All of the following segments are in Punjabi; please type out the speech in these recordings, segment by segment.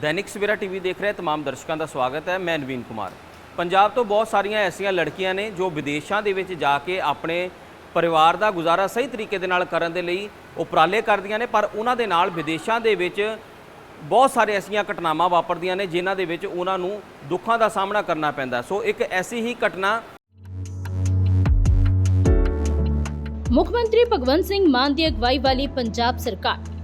ਦੈਨਿਕ ਸਵੇਰਾ ਟੀਵੀ ਦੇਖ ਰਹੇ तमाम ਦਰਸ਼ਕਾਂ ਦਾ ਸਵਾਗਤ ਹੈ ਮੈਂ ਨਵੀਨ ਕੁਮਾਰ ਪੰਜਾਬ ਤੋਂ ਬਹੁਤ ਸਾਰੀਆਂ ਐਸੀਆਂ ਲੜਕੀਆਂ ਨੇ ਜੋ ਵਿਦੇਸ਼ਾਂ ਦੇ ਵਿੱਚ ਜਾ ਕੇ ਆਪਣੇ ਪਰਿਵਾਰ ਦਾ ਗੁਜ਼ਾਰਾ ਸਹੀ ਤਰੀਕੇ ਦੇ ਨਾਲ ਕਰਨ ਦੇ ਲਈ ਉਪਰਾਲੇ ਕਰਦੀਆਂ ਨੇ ਪਰ ਉਹਨਾਂ ਦੇ ਨਾਲ ਵਿਦੇਸ਼ਾਂ ਦੇ ਵਿੱਚ ਬਹੁਤ ਸਾਰੇ ਐਸੀਆਂ ਘਟਨਾਵਾਂ ਵਾਪਰਦੀਆਂ ਨੇ ਜਿਨ੍ਹਾਂ ਦੇ ਵਿੱਚ ਉਹਨਾਂ ਨੂੰ ਦੁੱਖਾਂ ਦਾ ਸਾਹਮਣਾ ਕਰਨਾ ਪੈਂਦਾ ਸੋ ਇੱਕ ਐਸੀ ਹੀ ਘਟਨਾ ਮੁੱਖ ਮੰਤਰੀ ਭਗਵੰਤ ਸਿੰਘ ਮਾਨ ਦੀ ਅਗਵਾਈ ਵਾਲੀ ਪੰਜਾਬ ਸਰਕਾਰ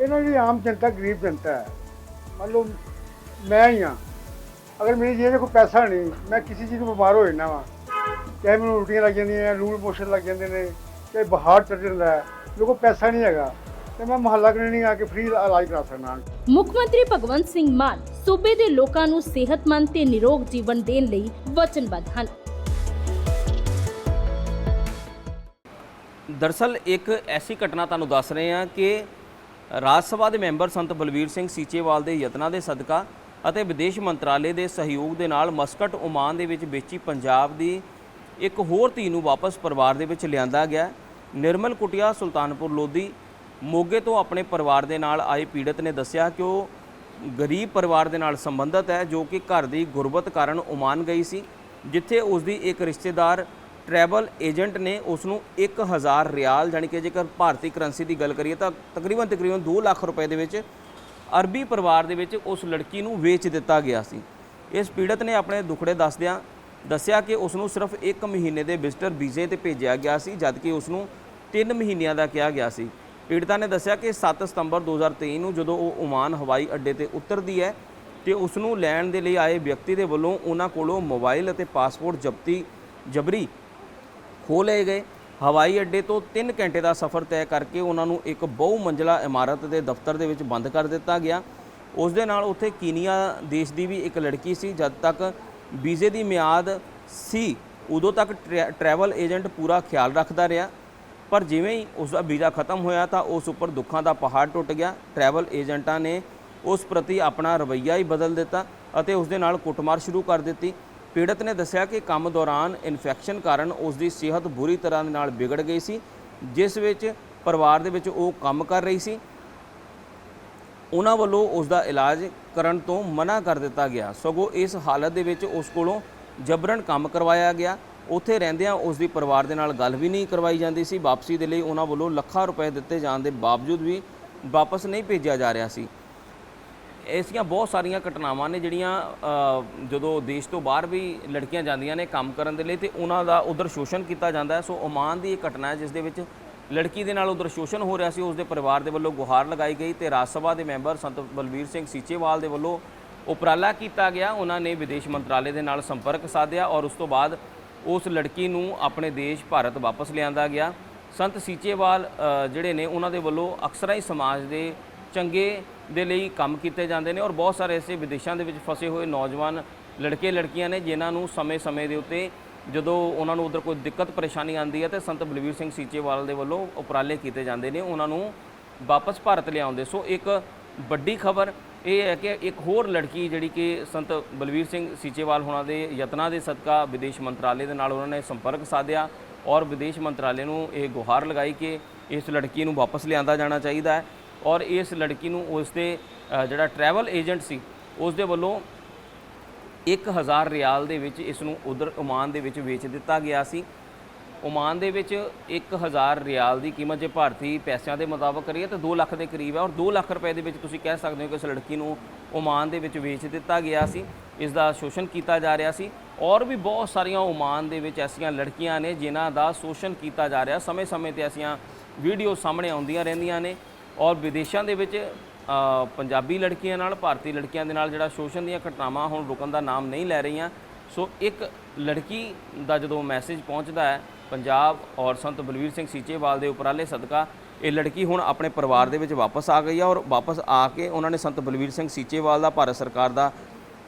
ਇਹਨਾਂ ਦੀ ਆਮ ਜਨਤਾ ਗਰੀਬ ਜਨਤਾ ਹੈ। ਮੰਨ ਲਓ ਮੈਂ ਹੀ ਹਾਂ। ਅਗਰ ਮੇਰੀ ਜੇਬ 'ਚ ਕੋਈ ਪੈਸਾ ਨਹੀਂ ਮੈਂ ਕਿਸੇ ਚੀਜ਼ ਨੂੰ ਬਿਮਾਰ ਹੋ ਜਾਣਾ ਵਾਂ। ਚਾਹੇ ਮੈਨੂੰ ਉਲਟੀਆਂ ਲੱਗ ਜਾਂਦੀਆਂ ਲੂਣ ਮੋਸ਼ਨ ਲੱਗ ਜਾਂਦੇ ਨੇ ਚਾਹੇ ਬੁਖਾਰ ਚੜ ਜਾਂਦਾ ਹੈ ਮੇਰੇ ਕੋਲ ਪੈਸਾ ਨਹੀਂ ਹੈਗਾ। ਤੇ ਮੈਂ ਮੁਹੱਲਾ ਕਲੀਨਿਕ ਆ ਕੇ ਫ੍ਰੀ ਇਲਾਜ ਕਰਾ ਸਕਦਾ ਮੁੱਖ ਮੰਤਰੀ ਭਗਵੰਤ ਸਿੰਘ ਮਾਨ ਸੂਬੇ ਦੇ ਲੋਕਾਂ ਨੂੰ ਸਿਹਤਮੰਦ ਤੇ ਨਿਰੋਗ ਜੀਵਨ ਦੇਣ ਲਈ ਵਚਨਬੱਧ ਹਨ। ਦਰਸਲ ਇੱਕ ਐਸੀ ਘਟਨਾ ਤੁਹਾਨੂੰ ਦੱਸ ਰਹੇ ਹਾਂ ਕਿ ਰਾਜ ਸਭਾ ਦੇ ਮੈਂਬਰ ਸੰਤ ਬਲਵੀਰ ਸਿੰਘ ਸੀਚੇਵਾਲ ਦੇ ਯਤਨਾਂ ਦੇ ਸਦਕਾ ਅਤੇ ਵਿਦੇਸ਼ ਮੰਤਰਾਲੇ ਦੇ ਸਹਿਯੋਗ ਦੇ ਨਾਲ ਮਸਕਟ ਓਮਾਨ ਦੇ ਵਿੱਚ ਵੇਚੀ ਪੰਜਾਬ ਦੀ ਇੱਕ ਹੋਰ ਧੀ ਨੂੰ ਵਾਪਸ ਪਰਿਵਾਰ ਦੇ ਵਿੱਚ ਲਿਆਂਦਾ ਗਿਆ। ਨਿਰਮਲ ਕੁਟਿਆ, ਸੁਲਤਾਨਪੁਰ ਲੋਧੀ ਮੋਗੇ ਤੋਂ ਆਪਣੇ ਪਰਿਵਾਰ ਦੇ ਨਾਲ ਆਏ ਪੀੜਤ ਨੇ ਦੱਸਿਆ ਕਿ ਉਹ ਗਰੀਬ ਪਰਿਵਾਰ ਦੇ ਨਾਲ ਸੰਬੰਧਿਤ ਹੈ ਜੋ ਕਿ ਘਰ ਦੀ ਗੁਰਬਤ ਕਾਰਨ ਓਮਾਨ ਗਈ ਸੀ, ਜਿੱਥੇ ਉਸ ਦੀ ਇੱਕ ਰਿਸ਼ਤੇਦਾਰ ਟਰੈਵਲ ਏਜੰਟ ਨੇ ਉਸ ਨੂੰ 1000 ਰਿਆਲ ਜਾਣੀ ਕਿ ਜੇਕਰ ਭਾਰਤੀ ਕਰੰਸੀ ਦੀ ਗੱਲ ਕਰੀਏ ਤਾਂ ਤਕਰੀਬਨ ਤਕਰੀਬਨ 2 ਲੱਖ ਰੁਪਏ ਦੇ ਵਿੱਚ ਅਰਬੀ ਪਰਿਵਾਰ ਦੇ ਵਿੱਚ ਉਸ ਲੜਕੀ ਨੂੰ ਵੇਚ ਦਿੱਤਾ ਗਿਆ ਸੀ। ਇਸ ਪੀੜਤ ਨੇ ਆਪਣੇ ਦੁਖੜੇ ਦੱਸਦਿਆਂ ਦੱਸਿਆ ਕਿ ਉਸ ਨੂੰ ਸਿਰਫ 1 ਮਹੀਨੇ ਦੇ ਵਿਜ਼ਟਰ ਵੀਜ਼ੇ ਤੇ ਭੇਜਿਆ ਗਿਆ ਸੀ, ਜਦਕਿ ਉਸ ਨੂੰ 3 ਮਹੀਨਿਆਂ ਦਾ ਕਿਹਾ ਗਿਆ ਸੀ। ਪੀੜਤਾ ਨੇ ਦੱਸਿਆ ਕਿ 7 ਸਤੰਬਰ 2023 ਨੂੰ ਜਦੋਂ ਉਹ ਓਮਾਨ ਹਵਾਈ ਅੱਡੇ ਤੇ ਉਤਰਦੀ ਹੈ ਤੇ ਉਸ ਨੂੰ ਲੈਣ ਦੇ ਲਈ ਆਏ ਵਿਅਕਤੀ ਦੇ ਵੱਲੋਂ ਉਹਨਾਂ ਕੋਲੋਂ ਮੋਬਾਈਲ ਅਤੇ ਪਾਸਪੋਰਟ ਜ਼ਬਤੀ ਜਬਰੀ ਖੋਹ ਲਏ ਗਏ। ਹਵਾਈ ਅੱਡੇ ਤੋਂ 3 ਘੰਟੇ ਦਾ ਸਫ਼ਰ ਤੈਅ ਕਰਕੇ ਉਹਨਾਂ ਨੂੰ ਇੱਕ ਬਹੁ ਮੰਜ਼ਲਾ ਇਮਾਰਤ ਦੇ ਦਫ਼ਤਰ ਦੇ ਵਿੱਚ ਬੰਦ ਕਰ ਦਿੱਤਾ ਗਿਆ। ਉਸ ਦੇ ਨਾਲ ਉੱਥੇ ਕੀਨੀਆ ਦੇਸ਼ ਦੀ ਵੀ ਇੱਕ ਲੜਕੀ ਸੀ। ਜਦ ਤੱਕ ਵੀਜ਼ੇ ਦੀ ਮਿਆਦ ਸੀ, ਉਦੋਂ ਤੱਕ ਟਰੈ- ਟਰੈਵਲ ਏਜੰਟ ਪੂਰਾ ਖਿਆਲ ਰੱਖਦਾ ਰਿਹਾ। ਪਰ ਜਿਵੇਂ ਹੀ ਉਸ ਦਾ ਵੀਜ਼ਾ ਖਤਮ ਹੋਇਆ ਤਾਂ ਉਸ ਉੱਪਰ ਦੁੱਖਾਂ ਦਾ ਪਹਾੜ ਟੁੱਟ ਗਿਆ। ਟਰੈਵਲ ਏਜੰਟਾਂ ਨੇ ਉਸ ਪ੍ਰਤੀ ਆਪਣਾ ਰਵੱਈਆ ਹੀ ਬਦਲ ਦਿੱਤਾ ਅਤੇ ਉਸ ਦੇ ਨਾਲ ਕੁੱਟਮਾਰ ਸ਼ੁਰੂ ਕਰ ਦਿੱਤੀ। ਪੀੜਤ ਨੇ ਦੱਸਿਆ ਕਿ ਕੰਮ ਦੌਰਾਨ ਇਨਫੈਕਸ਼ਨ ਕਾਰਨ ਉਸ ਦੀ ਸਿਹਤ ਬੁਰੀ ਤਰ੍ਹਾਂ ਦੇ ਨਾਲ ਵਿਗੜ ਗਈ ਸੀ, ਜਿਸ ਵਿੱਚ ਪਰਿਵਾਰ ਦੇ ਵਿੱਚ ਉਹ ਕੰਮ ਕਰ ਰਹੀ ਸੀ। ਉਹਨਾਂ ਵੱਲੋਂ ਉਸ ਦਾ ਇਲਾਜ ਕਰਨ ਤੋਂ ਮਨਾ ਕਰ ਦਿੱਤਾ ਗਿਆ। ਸਗੋਂ ਇਸ ਹਾਲਤ ਦੇ ਵਿੱਚ ਉਸ ਕੋਲੋਂ ਜਬਰਨ ਕੰਮ ਕਰਵਾਇਆ ਗਿਆ। ਉੱਥੇ ਰਹਿੰਦਿਆਂ ਉਸ ਦੀ ਪਰਿਵਾਰ ਦੇ ਨਾਲ ਗੱਲ ਵੀ ਨਹੀਂ ਕਰਵਾਈ ਜਾਂਦੀ ਸੀ। ਵਾਪਸੀ ਦੇ ਲਈ ਉਹਨਾਂ ਵੱਲੋਂ ਲੱਖਾਂ ਰੁਪਏ ਦਿੱਤੇ ਜਾਣ ਦੇ ਬਾਵਜੂਦ ਵੀ ਵਾਪਸ ਨਹੀਂ ਭੇਜਿਆ ਜਾ ਰਿਹਾ ਸੀ। ਐਸੀਆਂ ਬਹੁਤ ਸਾਰੀਆਂ ਘਟਨਾਵਾਂ ਨੇ ਜਿਹੜੀਆਂ ਜਦੋਂ ਦੇਸ਼ ਤੋਂ ਬਾਹਰ ਵੀ ਲੜਕੀਆਂ ਜਾਂਦੀਆਂ ਨੇ ਕੰਮ ਕਰਨ ਦੇ ਲਈ ਤੇ ਉਹਨਾਂ ਦਾ ਉਧਰ ਸ਼ੋਸ਼ਣ ਕੀਤਾ ਜਾਂਦਾ ਹੈ। ਸੋ ਓਮਾਨ ਦੀ ਇਹ ਘਟਨਾ ਹੈ ਜਿਸ ਦੇ ਵਿੱਚ ਲੜਕੀ ਦੇ ਨਾਲ ਉਧਰ ਸ਼ੋਸ਼ਣ ਹੋ ਰਿਹਾ ਸੀ। ਉਸ ਦੇ ਪਰਿਵਾਰ ਦੇ ਵੱਲੋਂ ਗੁਹਾਰ ਲਗਾਈ ਗਈ ਤੇ ਰਾਜ ਸਭਾ ਦੇ ਮੈਂਬਰ ਸੰਤ ਬਲਬੀਰ ਸਿੰਘ ਸੀਚੇਵਾਲ ਦੇ ਵੱਲੋਂ ਉਪਰਾਲਾ ਕੀਤਾ ਗਿਆ। ਉਹਨਾਂ ਨੇ ਵਿਦੇਸ਼ ਮੰਤਰਾਲੇ ਦੇ ਨਾਲ ਸੰਪਰਕ ਸਾਧਿਆ ਔਰ ਉਸ ਤੋਂ ਬਾਅਦ ਉਸ ਲੜਕੀ ਨੂੰ ਆਪਣੇ ਦੇਸ਼ ਭਾਰਤ ਵਾਪਸ ਲਿਆਂਦਾ ਗਿਆ। ਸੰਤ ਸੀਚੇਵਾਲ ਜਿਹੜੇ ਨੇ, ਉਹਨਾਂ ਦੇ ਵੱਲੋਂ ਅਕਸਰ ਹੀ ਸਮਾਜ ਦੇ ਚੰਗੇ ਦੇ ਲਈ ਕੰਮ ਕੀਤੇ ਜਾਂਦੇ ਨੇ ਔਰ ਬਹੁਤ ਸਾਰੇ ਐਸੇ ਵਿਦੇਸ਼ਾਂ ਦੇ ਵਿੱਚ ਫਸੇ ਹੋਏ ਨੌਜਵਾਨ ਲੜਕੇ ਲੜਕੀਆਂ ਨੇ ਜਿਨ੍ਹਾਂ ਨੂੰ ਸਮੇਂ-ਸਮੇਂ ਦੇ ਉੱਤੇ ਜਦੋਂ ਉਹਨਾਂ ਨੂੰ ਉਧਰ ਕੋਈ ਦਿੱਕਤ ਪਰੇਸ਼ਾਨੀ ਆਉਂਦੀ ਹੈ ਤੇ ਸੰਤ ਬਲਵੀਰ ਸਿੰਘ ਸੀਚੇਵਾਲ ਦੇ ਵੱਲੋਂ ਉਪਰਾਲੇ ਕੀਤੇ ਜਾਂਦੇ ਨੇ, ਉਹਨਾਂ ਨੂੰ ਵਾਪਸ ਭਾਰਤ ਲਿਆਉਂਦੇ। ਸੋ ਇੱਕ ਵੱਡੀ ਖਬਰ ਇਹ ਹੈ ਕਿ ਇੱਕ ਹੋਰ ਲੜਕੀ ਜਿਹੜੀ ਕਿ ਸੰਤ ਬਲਵੀਰ ਸਿੰਘ ਸੀਚੇਵਾਲ ਹੋਣਾ ਦੇ ਯਤਨਾਂ ਦੇ ਸਦਕਾ ਵਿਦੇਸ਼ ਮੰਤਰਾਲੇ ਦੇ ਨਾਲ ਉਹਨਾਂ ਨੇ ਸੰਪਰਕ ਸਾਧਿਆ ਔਰ ਵਿਦੇਸ਼ ਮੰਤਰਾਲੇ ਨੂੰ ਇਹ ਗੁਹਾਰ ਲਗਾਈ ਕਿ ਇਸ ਲੜਕੀ ਨੂੰ ਵਾਪਸ ਲਿਆਂਦਾ ਜਾਣਾ ਚਾਹੀਦਾ ਹੈ। ਔਰ ਇਸ ਲੜਕੀ ਨੂੰ ਉਸ ਦੇ ਜਿਹੜਾ ਟਰੈਵਲ ਏਜੰਟ ਸੀ ਉਸ ਦੇ ਵੱਲੋਂ 1000 ਰਿਆਲ ਦੇ ਵਿੱਚ ਇਸ ਨੂੰ ਉਧਰ ਓਮਾਨ ਦੇ ਵਿੱਚ ਵੇਚ ਦਿੱਤਾ ਗਿਆ ਸੀ। ਓਮਾਨ ਦੇ ਵਿੱਚ 1000 ਰਿਆਲ ਦੀ ਕੀਮਤ ਜੇ ਭਾਰਤੀ ਪੈਸਿਆਂ ਦੇ ਮੁਤਾਬਕ ਕਰੀਏ ਤਾਂ 2 ਲੱਖ ਦੇ ਕਰੀਬ ਹੈ ਔਰ 2 ਲੱਖ ਰੁਪਏ ਦੇ ਵਿੱਚ ਤੁਸੀਂ ਕਹਿ ਸਕਦੇ ਹੋ ਕਿ ਇਸ ਲੜਕੀ ਨੂੰ ਓਮਾਨ ਦੇ ਵਿੱਚ ਵੇਚ ਦਿੱਤਾ ਗਿਆ ਸੀ। ਇਸ ਦਾ ਸ਼ੋਸ਼ਣ ਕੀਤਾ ਜਾ ਰਿਹਾ ਸੀ। ਔਰ ਵੀ ਬਹੁਤ ਸਾਰੀਆਂ ਓਮਾਨ ਦੇ ਵਿੱਚ ਐਸੀਆਂ ਲੜਕੀਆਂ ਨੇ ਜਿਨ੍ਹਾਂ ਦਾ ਸ਼ੋਸ਼ਣ ਕੀਤਾ ਜਾ ਰਿਹਾ। ਸਮੇਂ-ਸਮੇਂ ਤੇ ਐਸੀਆਂ ਵੀਡੀਓ ਸਾਹਮਣੇ ਆਉਂਦੀਆਂ ਰਹਿੰਦੀਆਂ ਨੇ। ਔਰ ਵਿਦੇਸ਼ਾਂ ਦੇ ਵਿੱਚ ਪੰਜਾਬੀ ਲੜਕੀਆਂ ਨਾਲ, ਭਾਰਤੀ ਲੜਕੀਆਂ ਦੇ ਨਾਲ ਜਿਹੜਾ ਸ਼ੋਸ਼ਣ ਦੀਆਂ ਘਟਨਾਵਾਂ ਹੁਣ ਰੁਕਣ ਦਾ ਨਾਮ ਨਹੀਂ ਲੈ ਰਹੀਆਂ। ਸੋ ਇੱਕ ਲੜਕੀ ਦਾ ਜਦੋਂ ਮੈਸੇਜ ਪਹੁੰਚਦਾ ਹੈ, ਪੰਜਾਬ ਔਰ ਸੰਤ ਬਲਵੀਰ ਸਿੰਘ ਸੀਚੇਵਾਲ ਦੇ ਉਪਰਾਲੇ ਸਦਕਾ, ਇਹ ਲੜਕੀ ਹੁਣ ਆਪਣੇ ਪਰਿਵਾਰ ਦੇ ਵਿੱਚ ਵਾਪਸ ਆ ਗਈ ਹੈ ਔਰ ਵਾਪਸ ਆ ਕੇ ਉਹਨਾਂ ਨੇ ਸੰਤ ਬਲਵੀਰ ਸਿੰਘ ਸੀਚੇਵਾਲ ਦਾ, ਭਾਰਤ ਸਰਕਾਰ ਦਾ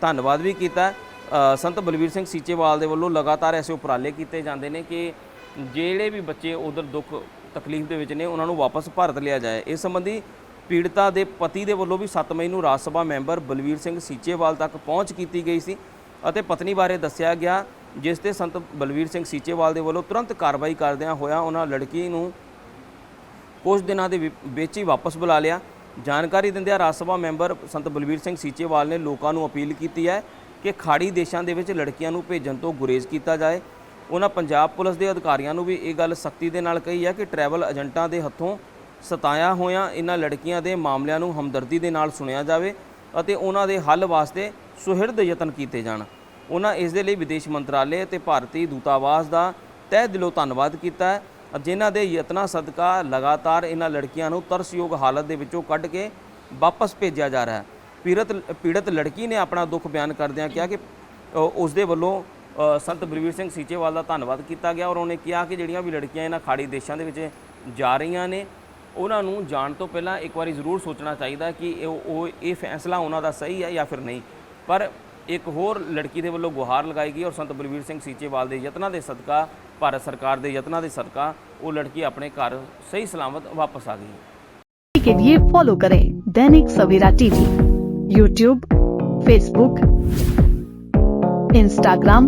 ਧੰਨਵਾਦ ਵੀ ਕੀਤਾ। ਸੰਤ ਬਲਵੀਰ ਸਿੰਘ ਸੀਚੇਵਾਲ ਦੇ ਵੱਲੋਂ ਲਗਾਤਾਰ ਐਸੇ ਉਪਰਾਲੇ ਕੀਤੇ ਜਾਂਦੇ ਨੇ ਕਿ ਜਿਹੜੇ ਵੀ ਬੱਚੇ ਉਧਰ ਦੁੱਖ ਤਕਲੀਫ ਦੇ ਵਿੱਚ ਨੇ, ਉਹਨਾਂ ਨੂੰ ਵਾਪਸ ਭਾਰਤ ਲਿਆ ਜਾਏ। ਇਸ ਸੰਬੰਧੀ ਪੀੜਤਾ ਦੇ ਪਤੀ ਦੇ ਵੱਲੋਂ ਵੀ 7 ਮਈ ਨੂੰ ਰਾਜ ਸਭਾ ਮੈਂਬਰ ਬਲਵੀਰ ਸਿੰਘ ਸੀਚੇਵਾਲ ਤੱਕ ਪਹੁੰਚ ਕੀਤੀ ਗਈ ਸੀ ਅਤੇ ਪਤਨੀ ਬਾਰੇ ਦੱਸਿਆ ਗਿਆ, ਜਿਸ ਤੇ ਸੰਤ ਬਲਵੀਰ ਸਿੰਘ ਸੀਚੇਵਾਲ ਦੇ ਵੱਲੋਂ ਤੁਰੰਤ ਕਾਰਵਾਈ ਕਰਦਿਆਂ ਹੋਇਆ ਉਹਨਾਂ ਲੜਕੀ ਨੂੰ ਕੁਝ ਦਿਨਾਂ ਦੇ ਵਿ- ਵਿੱਚ ਹੀ ਵਾਪਸ ਬੁਲਾ ਲਿਆ। ਜਾਣਕਾਰੀ ਦਿੰਦਿਆਂ ਰਾਜ ਸਭਾ ਮੈਂਬਰ ਸੰਤ ਬਲਵੀਰ ਸਿੰਘ ਸੀਚੇਵਾਲ ਨੇ ਲੋਕਾਂ ਨੂੰ ਅਪੀਲ ਕੀਤੀ ਹੈ ਕਿ ਖਾੜੀ ਦੇਸ਼ਾਂ ਦੇ ਵਿੱਚ ਲੜਕੀਆਂ ਨੂੰ ਭੇਜਣ ਤੋਂ ਗੁਰੇਜ਼ ਕੀਤਾ ਜਾਏ। ਉਹਨਾਂ ਪੰਜਾਬ ਪੁਲਿਸ ਦੇ ਅਧਿਕਾਰੀਆਂ ਨੂੰ ਵੀ ਇਹ ਗੱਲ ਸਖਤੀ ਦੇ ਨਾਲ ਕਹੀ ਹੈ ਕਿ ਟਰੈਵਲ ਏਜੰਟਾਂ ਦੇ ਹੱਥੋਂ ਸਤਾਇਆ ਹੋਇਆਂ ਇਹਨਾਂ ਲੜਕੀਆਂ ਦੇ ਮਾਮਲਿਆਂ ਨੂੰ ਹਮਦਰਦੀ ਦੇ ਨਾਲ ਸੁਣਿਆ ਜਾਵੇ ਅਤੇ ਉਹਨਾਂ ਦੇ ਹੱਲ ਵਾਸਤੇ ਸੁਹਿਰਦ ਯਤਨ ਕੀਤੇ ਜਾਣ। ਉਹਨਾਂ ਇਸ ਦੇ ਲਈ ਵਿਦੇਸ਼ ਮੰਤਰਾਲੇ ਅਤੇ ਭਾਰਤੀ ਦੂਤਾਵਾਸ ਦਾ ਤਹਿ ਦਿਲੋਂ ਧੰਨਵਾਦ ਕੀਤਾ ਹੈ ਜਿਨ੍ਹਾਂ ਦੇ ਯਤਨਾਂ ਸਦਕਾ ਲਗਾਤਾਰ ਇਹਨਾਂ ਲੜਕੀਆਂ ਨੂੰ ਤਰਸਯੋਗ ਹਾਲਤ ਦੇ ਵਿੱਚੋਂ ਕੱਢ ਕੇ ਵਾਪਸ ਭੇਜਿਆ ਜਾ ਰਿਹਾ ਹੈ। ਪੀੜਤ ਪੀੜਤ ਲੜਕੀ ਨੇ ਆਪਣਾ ਦੁੱਖ ਬਿਆਨ ਕਰਦਿਆਂ ਕਿਹਾ ਕਿ ਅ, ਉਸ ਦੇ ਵੱਲੋਂ ਸੰਤ ਬਲਵੀਰ ਸਿੰਘ ਸੀਚੇਵਾਲ ਦਾ ਧੰਨਵਾਦ ਕੀਤਾ ਗਿਆ ਔਰ ਉਹਨੇ ਕਿਹਾ ਕਿ ਜਿਹੜੀਆਂ ਵੀ ਲੜਕੀਆਂ ਇਹਨਾਂ ਖਾੜੀ ਦੇਸ਼ਾਂ ਦੇ ਵਿੱਚ ਜਾ ਰਹੀਆਂ ਨੇ ਉਹਨਾਂ ਨੂੰ ਜਾਣ ਤੋਂ ਪਹਿਲਾਂ ਇੱਕ ਵਾਰੀ ਜ਼ਰੂਰ ਸੋਚਣਾ ਚਾਹੀਦਾ ਕਿ ਇਹ ਉਹ ਇਹ ਫੈਸਲਾ ਉਹਨਾਂ ਦਾ ਸਹੀ ਹੈ ਜਾਂ ਫਿਰ ਨਹੀਂ ਪਰ ਇੱਕ ਹੋਰ ਲੜਕੀ ਦੇ ਵੱਲੋਂ ਗੁਹਾਰ ਲਗਾਈ ਗਈ ਔਰ ਸੰਤ ਬਲਵੀਰ ਸਿੰਘ ਸੀਚੇਵਾਲ ਦੇ ਯਤਨਾਂ ਦੇ ਸਦਕਾ ਭਾਰਤ ਸਰਕਾਰ ਦੇ ਯਤਨਾਂ ਦੇ ਸਦਕਾ ਉਹ ਲੜਕੀ ਆਪਣੇ ਘਰ ਸਹੀ ਸਲਾਮਤ ਵਾਪਸ ਆ ਗਈ के लिए फॉलो करें Dainik Savera TV YouTube Facebook Instagram